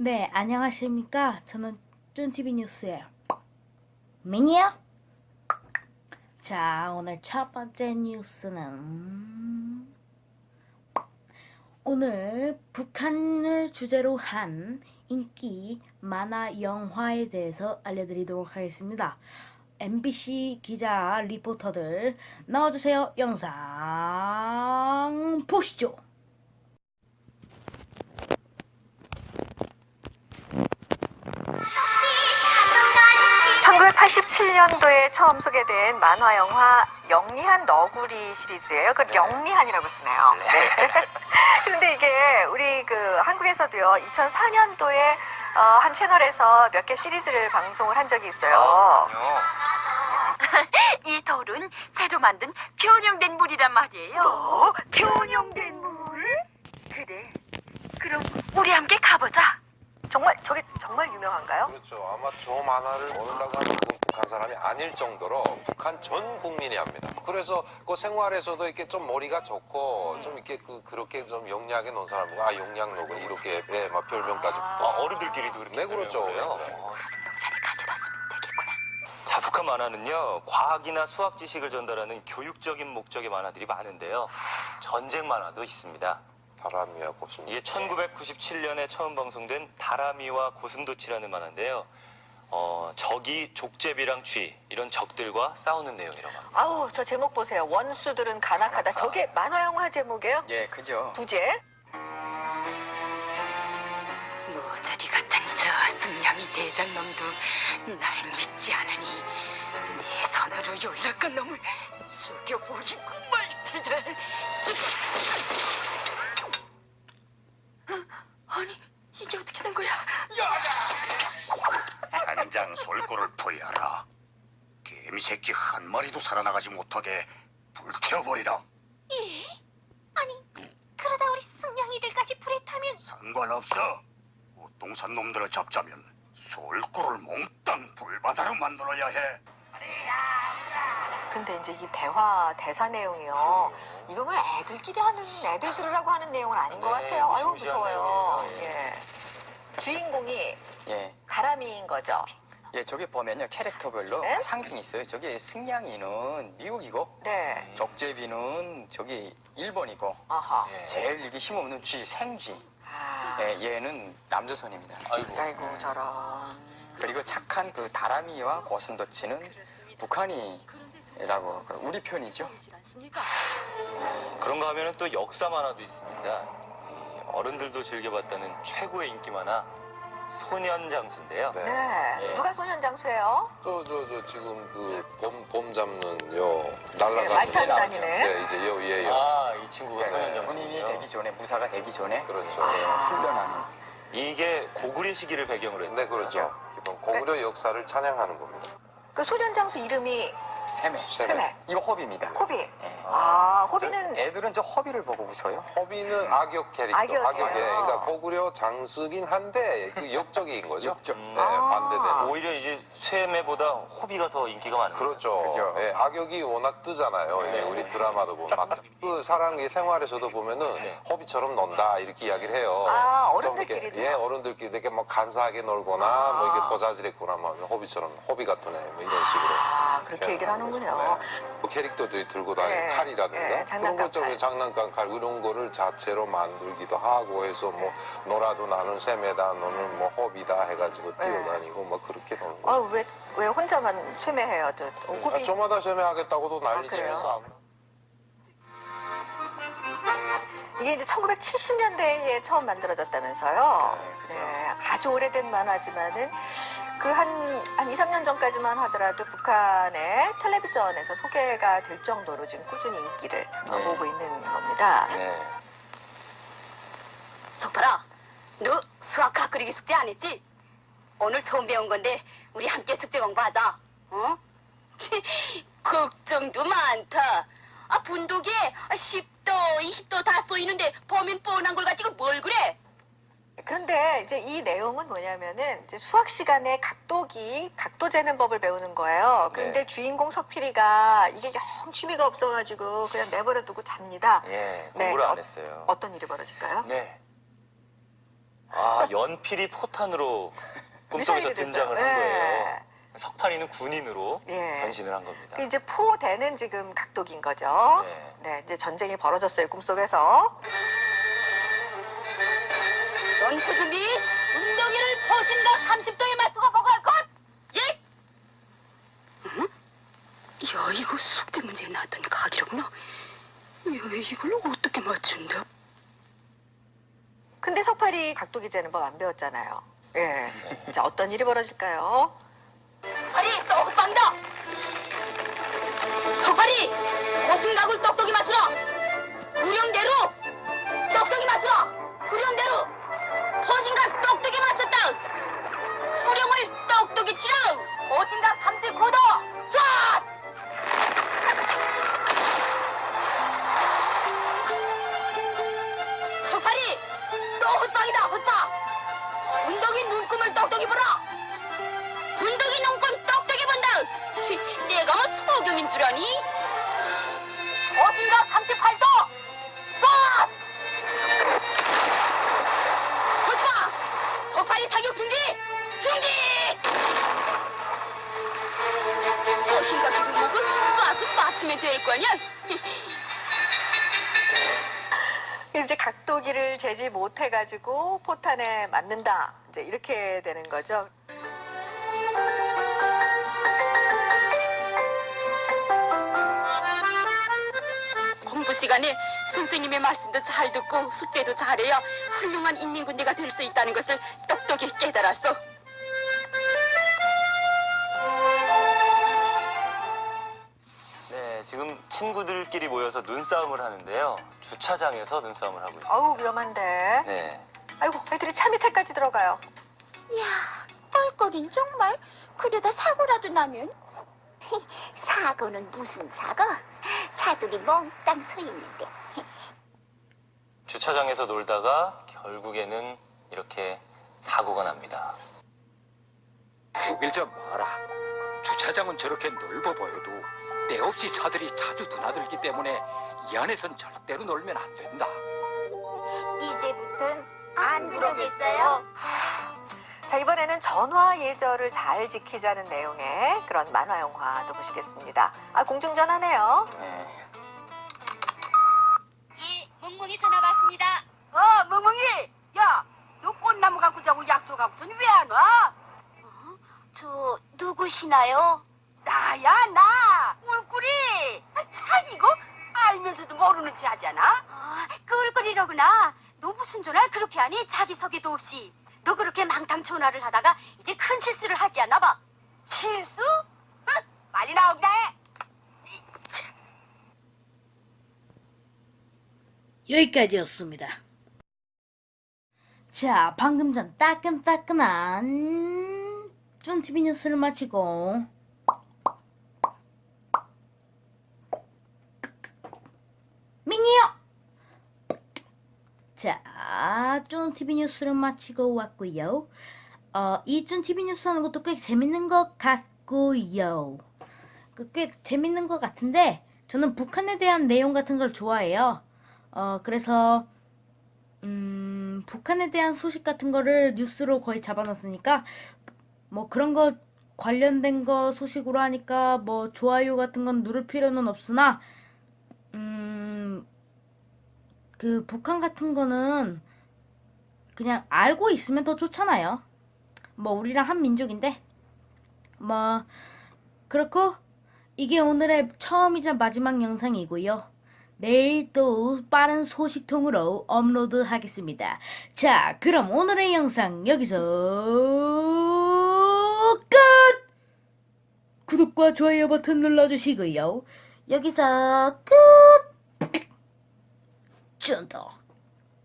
네, 안녕하십니까. 저는 쭌티비 뉴스예요. 미니요? 자, 오늘 첫 번째 뉴스는 오늘 북한을 주제로 한 인기 만화 영화에 대해서 알려드리도록 하겠습니다. MBC 기자 리포터들 나와주세요. 영상 보시죠. 1987년도에 처음 소개된 만화 영화 영리한 너구리 시리즈예요. 그 영리한이라고 쓰네요. 네. 그런데 이게 우리 그 한국에서도요. 2004년도에 어, 한 채널에서 몇 개 시리즈를 방송을 한 적이 있어요. 이 돌은 새로 만든 변형된 물이란 말이에요. 어? 변형된 물? 그래. 그럼 우리 함께 가보자. 정말 저게 정말 유명한가요? 그렇죠. 아마 저 만화를 분은 북 한 사람이 아닐 정도로 북한 전 국민이 합니다. 그래서 그 생활에서도 이렇게 좀 머리가 좋고 좀 이렇게 그 그렇게 좀 영리하게 논 사람과 아 영양 노고 이렇게 예, 막 별명까지 붙어. 어른들끼리도 그렇게 네 그렇죠. 그래요. 가슴동산에 가져뒀으면 되겠구나. 자, 북한 만화는요, 과학이나 수학 지식을 전달하는 교육적인 목적의 만화들이 많은데요. 전쟁 만화도 있습니다. 다람이야 고슴. 이게 1997년에 처음 방송된 다라미와 고슴도치라는 만화인데요. 어, 적이 족제비랑 쥐, 이런 적들과 싸우는 내용이라고 합니다. 아우 저 제목 보세요. 원수들은 간악하다. 저게 만화 영화 제목이에요? 예, 그죠. 부제? 모자리 같은 저 승냥이 대장놈도 날 믿지 않으니 네 손으로 연락한 놈을 죽여버리고 말 테다. 죽어. 어? 아니 이게 어떻게 된 거야? 당장 포위하라. 개미새끼 한 마리도 살아나가지 못하게 불태워버리라. 아니 그러다 우리 승냥이들까지 불에 타면 상관없어. 옷동산 놈들을 잡자면 솔골을 몽땅 불바다로 만들어야 해. 근데 이제 이 대화 대사 내용이요. 이거 뭐 애들끼리 하는 애들 들으라고 하는 내용은 아닌 것 네, 같아요. 아유 무서워요. 내용이에요. 예. 주인공이 예. 가람이인 거죠. 예, 저기 보면요. 캐릭터별로 네? 상징이 있어요. 저기 승냥이는 미국이고, 네. 적제비는 저기 일본이고, 아하. 예. 제일 이게 힘없는 쥐, 생쥐. 아. 예, 얘는 남조선입니다. 아이고. 아이고 저런. 그리고 착한 그 다라미와 고슴도치는 북한이라고, 그 우리 편이죠. 그런가 하면 또 역사 만화도 있습니다. 이 어른들도 즐겨봤다는 최고의 인기 만화, 소년 장수인데요. 네. 네. 예. 누가 소년 장수예요? 저 저 저 지금 그 봄 봄 잡는 요 날라가는 네, 말 타고 요. 다니는. 네 이제 요 예 요. 아, 이 친구가 네, 군인이 소년 장수군요. 되기 전에, 무사가 되기 전에, 그렇죠. 예, 훈련하는. 이게 고구려 시기를 배경으로 했다. 네 그렇죠. 기본 고구려 역사를 찬양하는 겁니다. 그 소년 장수 이름이 세매. 세매. 이거 허비입니다. 호비. 예. 아, 저 호비는 애들은 저 허비를 보고 웃어요. 허비는 악역 캐릭터, 악역이에요. 악역에 그러니까 고구려 장수긴 한데 그 역적인 거죠. 역적. 네, 아. 반대되는. 오히려 이제 쇠매보다 호비가 더 인기가 많은 거예요. 그렇죠. 그죠. 예, 악역이 워낙 뜨잖아요. 예, 우리 드라마도 보면 막그 사랑의 생활에서도 보면은 네. 허비처럼 논다 이렇게 이야기를 해요. 아, 좀 이렇게, 어른들끼리도요? 예, 어른들끼리 되게 막 간사하게 놀거나 아. 뭐 이렇게 고자질했거나 막 허비처럼 허비 같은 애 뭐 이런 식으로. 아, 그렇게 얘기를 하는군요. 뭐 캐릭터들이 들고 다니는 네, 칼이라든가 네, 그런 장난감 것좀 칼. 장난감 칼 이런 거를 자체로 만들기도 하고 해서 뭐 놀아도 나는 쇠매다 너는 뭐 허비다 해가지고 네. 뛰어다니고 뭐 그렇게 노는 아, 거죠. 왜, 왜 혼자만 쇠매해요? 저, 어, 호비. 아, 저마다 쇠매 하겠다고도 그래요? 난리치면서 이게 이제 1970년대에 처음 만들어졌다면서요. 네, 그죠. 네, 아주 오래된 만화지만은 그 한, 한 2, 3년 전까지만 하더라도 북한의 텔레비전에서 소개가 될 정도로 지금 꾸준히 인기를 네. 보고 있는 겁니다. 네. 석파라, 너 수학학 그리기 숙제 안 했지? 오늘 처음 배운 건데 우리 함께 숙제 공부하자. 어? 걱정도 많다. 아 분독에 10도, 20도 다 쏘이는데 범인 뻔한 걸 가지고 뭘 그래? 그런데 이제 이 내용은 뭐냐면은 이제 수학 시간에 각도기, 각도 재는 법을 배우는 거예요. 그런데 네. 주인공 석필이가 이게 영 취미가 없어가지고 그냥 내버려 두고 잡니다. 예, 네, 공부를 어- 안 했어요. 어 떤 일이 벌어질까요? 네. 아 연필이 포탄으로 꿈속에서 미사일이 됐어요. 등장을 한 네. 거예요. 석파리는 군인으로 예. 변신을 한 겁니다. 그 이제 포대는 지금 각독인 거죠. 네. 네, 이제 전쟁이 벌어졌어요 꿈속에서. 전투 준비 운동기를 포신각 30도에 맞추고 보고할 것 예? 응? 야 이거 숙제 문제에 나왔던 각이라구나 야 이걸 어떻게 맞춘다 근데 석팔이 각독이 재는 법 안 배웠잖아요. 예. 자, 어떤 일이 벌어질까요? 석팔이 떡빵이다 석팔이 포신각을 똑똑히 맞추라 구령대로 똑똑히 맞추라 구령대로 포신각 똑똑히 맞췄다. 구령을 똑똑히 치라 포신각 39도 쏴! 석팔이 또 헛방이다 헛방. 군덕이 눈금을 똑똑히 보라 군덕이 눈금 똑똑히 본다. 치, 내가 뭐 소경인 줄 아니? 어딘가 38도 사격 중지 중지 어신가 기금목은 쏴서 맞추면 될거 아니야 이제 각도기를 재지 못해가지고 포탄에 맞는다. 이제 이렇게 되는 거죠. 공부 시간에 선생님의 말씀도 잘 듣고 숙제도 잘해야 훌륭한 인민군대가 될 수 있다는 것을 똑똑히 깨달았어. 네, 지금 친구들끼리 모여서 눈싸움을 하는데요. 주차장에서 눈싸움을 하고 있어요. 아우 위험한데. 네. 아이고 애들이 차 밑에까지 들어가요. 야, 뻘거린 정말 그러다 사고라도 나면 사고는 무슨 사고? 차들이 몽땅 서 있는데 주차장에서 놀다가 결국에는 이렇게 사고가 납니다. 죽일 좀 마라. 주차장은 저렇게 넓어 보여도 때 없이 차들이 자주 드나들기 때문에 이 안에선 절대로 놀면 안 된다. 이제부턴 안 그러겠어요. 자 이번에는 전화 예절을 잘 지키자는 내용의 그런 만화 영화도 보시겠습니다. 아 공중전화네요. 네. 예, 멍멍이 전화 받습니다. 어, 멍멍이! 야, 너 꽃나무 갖고 약속하고선 왜 안 와? 저 누구시나요? 나야, 나! 꿀꿀이! 아, 참, 이거 알면서도 모르는 체 하잖아? 아, 꿀꿀이로구나. 너 무슨 전화를 그렇게 하니? 자기 소개도 없이. 너 그렇게 망탕 전화를 하다가 이제 큰 실수를 하지 않나 봐. 실수? 응? 빨리 나오기나 해! 여기까지였습니다. 자, 방금 전 따끈따끈한 쭌티비 뉴스를 마치고 미니요! 자, 쭌티비 뉴스를 마치고 왔고요. 어, 이 쭌티비 뉴스 하는 것도 꽤 재밌는 것 같고요. 그꽤 재밌는 것 같은데 저는 북한에 대한 내용 같은 걸 좋아해요. 어, 그래서, 음, 북한에 대한 소식 같은 거를 뉴스로 거의 잡아놨으니까, 뭐 그런 거 관련된 거 소식으로 하니까, 뭐 좋아요 같은 건 누를 필요는 없으나, 음, 그 북한 같은 거는 그냥 알고 있으면 더 좋잖아요. 뭐 우리랑 한 민족인데, 뭐, 그렇고, 이게 오늘의 처음이자 마지막 영상이고요. 내일 또 빠른 소식통으로 업로드 하겠습니다. 자, 그럼 오늘의 영상 여기서 끝! 구독과 좋아요 버튼 눌러주시고요. 여기서 끝! 쫀득.